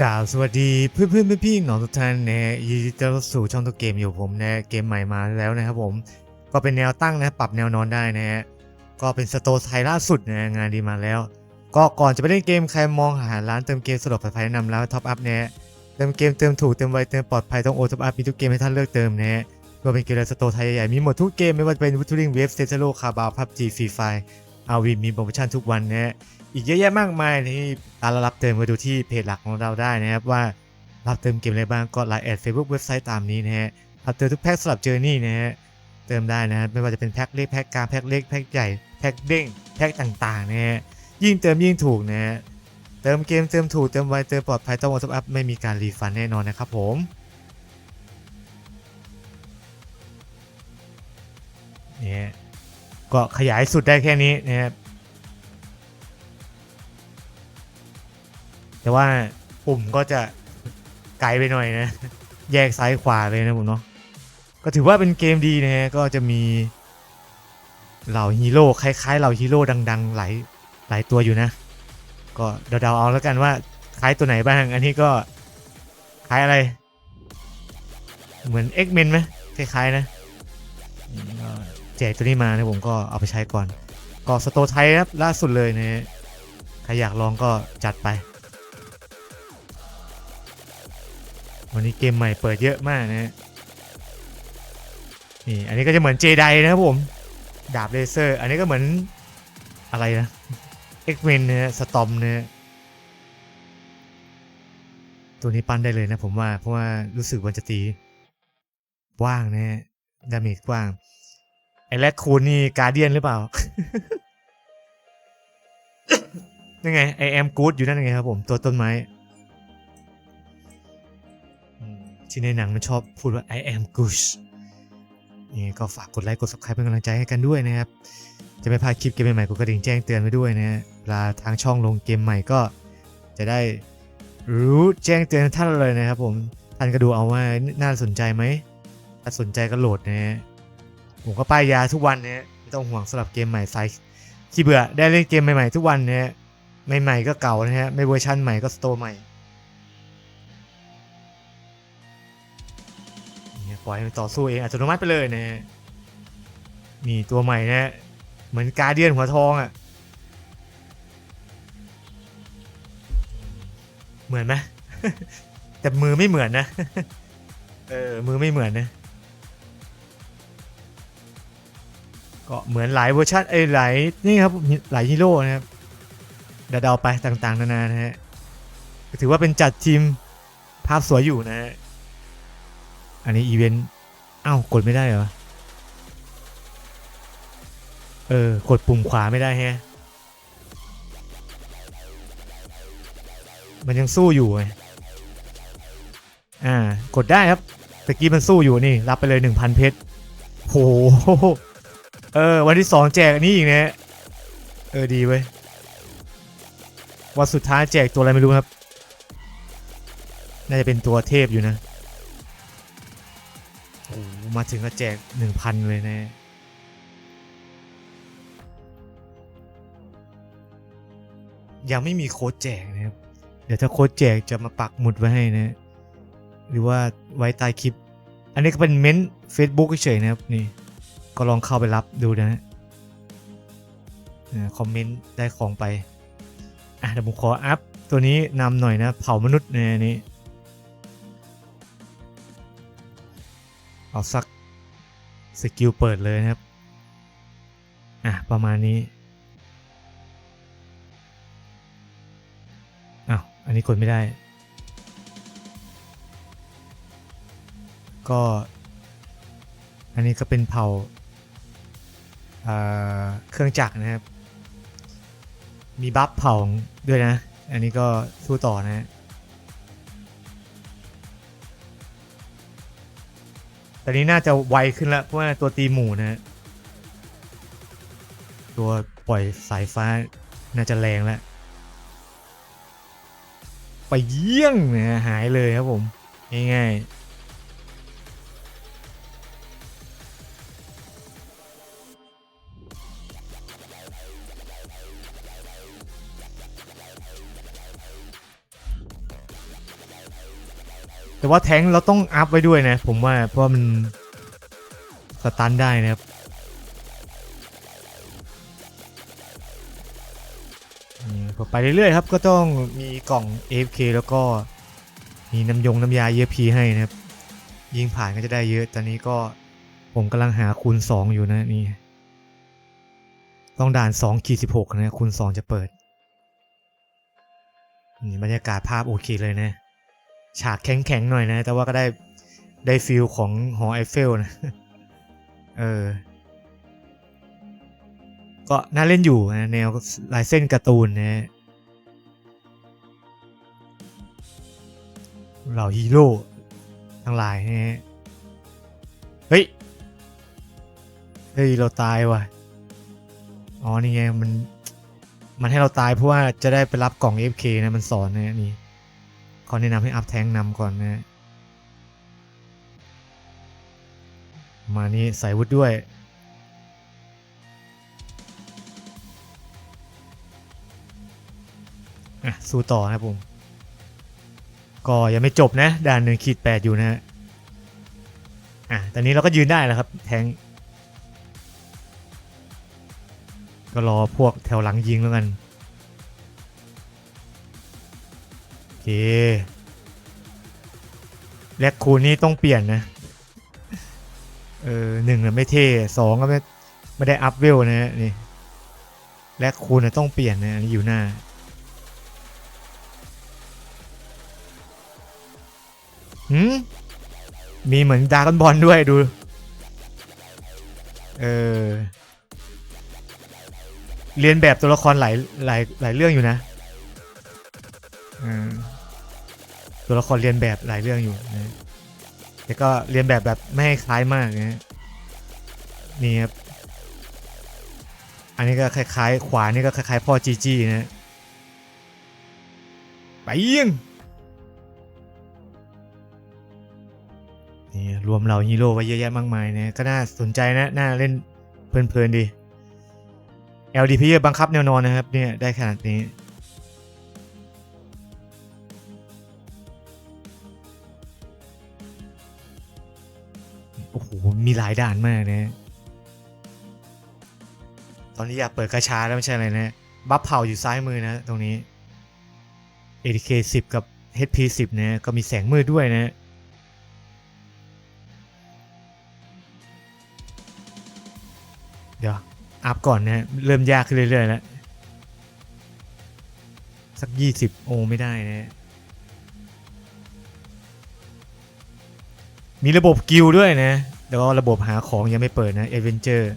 กล่าวสวัสดีเพื่อนเพื่อนๆพี่ๆน้องทุกท่านนะยินดีต้อนรับสู่ช่องตัวเกมอยู่ผมนะเกมใหม่มาแล้วนะครับผม ก็เป็นแนวตั้งนะปรับแนวนอนได้นะฮะก็เป็นสโตร์ไทยล่าสุดนะงานดีมาแล้ว ก็ก่อนจะไปเล่นเกมใครมองหาร้านเติมเกมสะดวกปลอดภัยแนะนำแล้วท็อปอัพนะเติมเกมเติมถูกเติมไวเติมปลอดภัยต้องโอท็อปอัพมีทุกเกมให้ท่านเลือกเติมนะฮะรวมเป็นเกมในสโตร์ไทยใหญ่ๆมีหมดทุกเกมไม่ว่าจะเป็นวูทูริงเวฟเซนเซโลคาบาวพับจีฟรีไฟอาวีมีโปรโมชั่นทุกวันนะฮะ อีกเยอะแยะมากมายที่เรารับเติมมาดูที่เพจหลักของเราได้นะครับว่ารับเติมเกมอะไรบ้างก็ไลน์แอดเฟซบุ๊กเว็บไซต์ตามนี้นะฮะรับเติมทุกแพ็คสำหรับเจอร์นี่นะฮะเติมได้นะฮะไม่ว่าจะเป็นแพ็คเล็กแพ็คกลางแพ็คเล็กแพ็คใหญ่แพ็คเด้งแพ็คต่างๆนะฮะยิ่งเติมยิ่งถูกนะฮะเติมเกมเติมถูกเติมไวเติมปลอดภัยต้องวอทอัพไม่มีการรีฟันแน่นอนนะครับผมเนี่ยก็ขยายสุดได้แค่นี้นะครับ แต่ว่าปุ่มก็จะไกลไปหน่อยนะ แยกซ้ายขวาเลยนะผมเนาะก็ถือว่าเป็นเกมดีนะฮะก็จะมีเหล่าฮีโร่คล้ายๆเหล่าฮีโร่ดังๆหลายหลายตัวอยู่นะ ก็เดาๆเอาแล้วกันว่าคล้ายตัวไหนบ้าง อันนี้ก็คล้ายอะไร เหมือน X-Men ไหมคล้ายๆนะแจกตัวนี้มานะผมก็เอาไปใช้ก่อน ก็สโตไทยครับล่าสุดเลยนะใครอยากลองก็จัดไป วันนี้เกมใหม่เปิดเยอะมากนะฮะนี่อันนี้ก็จะเหมือนเจไดนะครับผม ดาบเลเซอร์ อันนี้ก็เหมือนอะไรนะเอ็กเวนนะสตอมนะตัวนี้ปั้นได้เลยนะผมว่า เพราะว่ารู้สึกวันจะตีกว้างนะฮะดาเมจกว้างไอ้แรดคูนนี่การเดียนหรือเปล่า ยังไงไอแอมกูดอยู่นั่นไงครับผม ตัวต้นไม้ ที่ในหนังมันชอบพูดว่า I am Gush นี่ก็ฝากกดไลค์กด subscribe เป็นกำลังใจให้กันด้วยนะครับ จะไม่พลาดคลิปเกมใหม่ๆกดกระดิ่งแจ้งเตือนไว้ด้วยนะฮะเวลาทางช่องลงเกมใหม่ก็จะได้รู้แจ้งเตือนท่านเลยนะครับผม ท่านก็ดูเอาว่าน่าสนใจไหม ถ้าสนใจก็โหลดนะฮะ ผมก็ป้ายยาทุกวันนะฮะไม่ต้องห่วงสำหรับเกมใหม่ไซส์ขี้เบื่อได้เล่นเกมใหม่ๆทุกวันนะฮะ ใหม่ๆก็เก่านะฮะ ไม่เวอร์ชันใหม่ก็สโตร์ใหม่ ปล่อยให้มันต่อสู้เองอัตโนมัติไปเลยนะฮะนี่ตัวใหม่นะเหมือนการเดียนหัวทองอะ่ะ เหมือนไหม แต่มือไม่เหมือนนะ เออ มือไม่เหมือนนะ ก็เหมือนหลายเวอร์ชันเอ้หลายนี่ครับหลายฮีโร่นะครับเดาๆไปต่างๆ นานานะฮะถือว่าเป็นจัดทีมภาพสวยอยู่นะฮะ อันนี้อีเวนต์อ้าวกดไม่ได้เหรอ เออ กดปุ่มขวาไม่ได้แฮะ มันยังสู้อยู่ไง อ่า กดได้ครับตะกี้มันสู้อยู่นี่ รับไปเลย 1,000 เพชรโห เออ วันที่ 2 แจกอันนี้อีกนะ เออ ดีเว้ย วันสุดท้ายแจกตัวอะไรไม่รู้ครับ น่าจะเป็นตัวเทพอยู่นะ มาถึงก็แจกหนึ่งพันเลยนะยังไม่มีโค้ดแจกนะครับ เดี๋ยวถ้าโค้ดแจกจะมาปักหมุดไว้ให้นะ หรือว่าไว้ใต้คลิป อันนี้ก็เป็นเม้นต์ Facebook เฉยๆนะครับนี่ก็ลองเข้าไปรับดูนะคอมเมนต์ได้ของไป อะเดี๋ยวผมขออัพตัวนี้นำหน่อยนะ เผ่ามนุษย์ในนี้ เอาสักสกิลเปิดเลยนะครับ อะ ประมาณนี้อ้าวอันนี้กดไม่ได้ ก็ อันนี้ก็เป็นเผาเครื่องจักรนะครับ มีบัฟเผาด้วยนะ อันนี้ก็สู้ต่อนะฮะ แต่นี้น่าจะไวขึ้นแล้วเพราะว่าตัวตีหมู่นะฮะตัวปล่อยสายฟ้าน่าจะแรงแล้ว ไปเยี่ยงนะหายเลยครับผม ง่ายๆ แต่ว่าแท้งเราต้องอัพไว้ด้วยนะ ผมว่าเพราะมันสตันได้นะครับพอไปเรื่อยๆครับก็ต้องมีกล่อง AFK แล้วก็มีน้ำยงน้ำยา EFP ให้นะครับ ยิงผ่านก็จะได้เยอะตอนนี้ก็ผมกำลังหาคูณ 2 อยู่นะนี่ ต้องด่าน2ขีด16 นะคูณ 2 จะเปิดนี่บรรยากาศภาพโอเคเลยนะ ฉากแข็งๆหน่อยนะ แต่ว่าก็ได้ได้ฟิลของหอไอเฟลนะ เออ ก็น่าเล่นอยู่นะแนวลายเส้นการ์ตูนนะเหล่าฮีโร่ทั้งหลายนะฮะ เฮ้ย เฮ้ย เราตายว่ะ อ๋อ นี่ไง มัน มันให้เราตายเพราะว่าจะได้ไปรับกล่อง FK นะ มันสอนนะนี่ ขาแนะนำให้อัพแทงนำก่อนนะ มานี่ใส่วุธด้วย อะ สู้ต่อครับผม ก็ยังไม่จบนะ ด่านหนึ่งขีดแปดอยู่นะฮะ อะ ตอนนี้เราก็ยืนได้แล้วครับ แทง ก็รอพวกแถวหลังยิงแล้วกัน เคแลกคูณนี่ต้องเปลี่ยนนะ เออหนึ่งไม่เท่สองก็ไม่ไม่ได้อัพเวลนะนี่แลกคูนะต้องเปลี่ยนนะอันนี้อยู่หน้า หืมมีเหมือนดากอนบอลด้วยดู เออ เรียนแบบตัวละครหลายหลายหลายเรื่องอยู่นะ อืม ตัวละครเรียนแบบหลายเรื่องอยู่นะแต่ก็เรียนแบบแบบไม่ให้คล้ายมากนะนี่ครับอันนี้ก็คล้ายๆ ขวานี่ก็คล้ายๆพ่อจีจีนะไปยิงนี่รวมเหล่าฮีโร่ไว้เยอะแยะมากมายนะก็น่าสนใจนะน่าเล่นเพลินๆดี LDP บังคับแนวนอนนะครับเนี่ยได้ขนาดนี้ มีหลายด่านมากนะตอนนี้อยากเปิดกระชาแล้วไม่ใช่อะไรนะ บัฟเผาอยู่ซ้ายมือนะ ตรงนี้ ADK 10 กับ HP 10นะก็มีแสงมืดด้วยนะเดี๋ยวอัพก่อนนะเริ่มยากขึ้นเรื่อยๆแล้ว สัก 20 โอไม่ได้นะมีระบบกิลด้วยนะ แล้วก็ระบบหาของยังไม่เปิดนะเอเวนเจอร์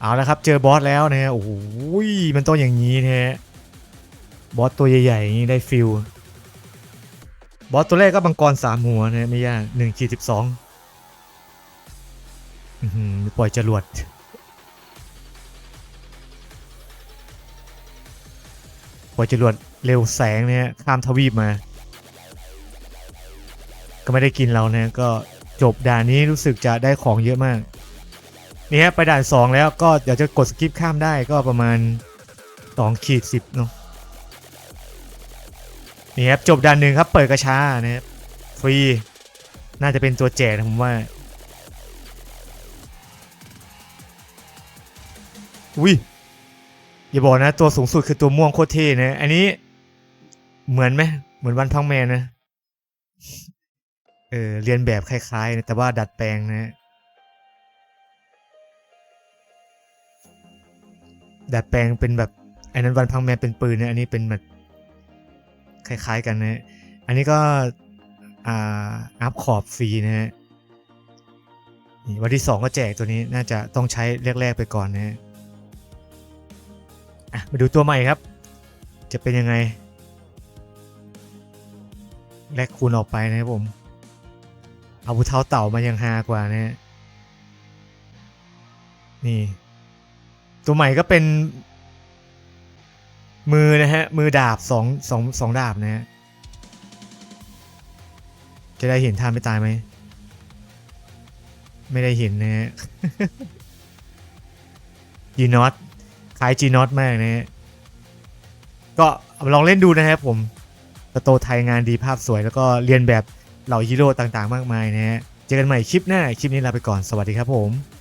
เอาละครับเจอบอสแล้วนะฮะโอ้โหมันต้องอย่างนี้นะฮะบอสตัวใหญ่ๆอย่างนี้ได้ฟิลบอสตัวแรกก็บังกรสามหัวนะไม่ยากหนึ่งขีดสิบสองปล่อยจรวดปล่อยจรวดเร็วแสงเนี่ยข้ามทวีปมา ก็ไม่ได้กินเรานะก็ จบด่านนี้รู้สึกจะได้ของเยอะมาก นี่ฮะไปด่าน 2 แล้วก็เดี๋ยวจะกดสกิปข้ามได้ก็ประมาณ2ขีดสิบเนาะนี่ครับจบด่านหนึ่งครับเปิดกระช้านะครับฟรี น่าจะเป็นตัวแจกนะผมว่าอุ้ยอย่าบอกนะตัวสูงสุดคือตัวม่วงโคตรเท่นะ อันนี้เหมือนไหมเหมือนวันพังแมนนะ เออเรียนแบบคล้ายๆนะแต่ว่าดัดแปลงนะดัดแปลงเป็นแบบอันนั้นวันพังแมนเป็นปืนนะอันนี้เป็นแบบคล้ายๆ กันนะอันนี้ก็อ่าอัพขอบฟรีนะฮะวันที่สองก็แจกตัวนี้น่าจะต้องใช้แรกๆไปก่อนนะฮะมาดูตัวใหม่ครับ จะเป็นยังไง แลกคูณออกไปนะครับผม อาผู้เท้าเต่ามายังฮากว่านะฮะนี่ ตัวใหม่ก็เป็น มือนะฮะ มือดาบสองสองสองดาบนะฮะ จะได้เห็นท่าไม่ตายไหม ไม่ได้เห็นนะฮะจีนอตคล้ายจีนอตมากนะฮะ ก็ลองเล่นดูนะครับผมสโตไทยงานดีภาพสวยแล้วก็เรียนแบบ เหล่าฮีโร่ต่างๆ มากมายนะฮะเจอกันใหม่คลิปหน้าคลิปนี้ลาไปก่อนสวัสดีครับผม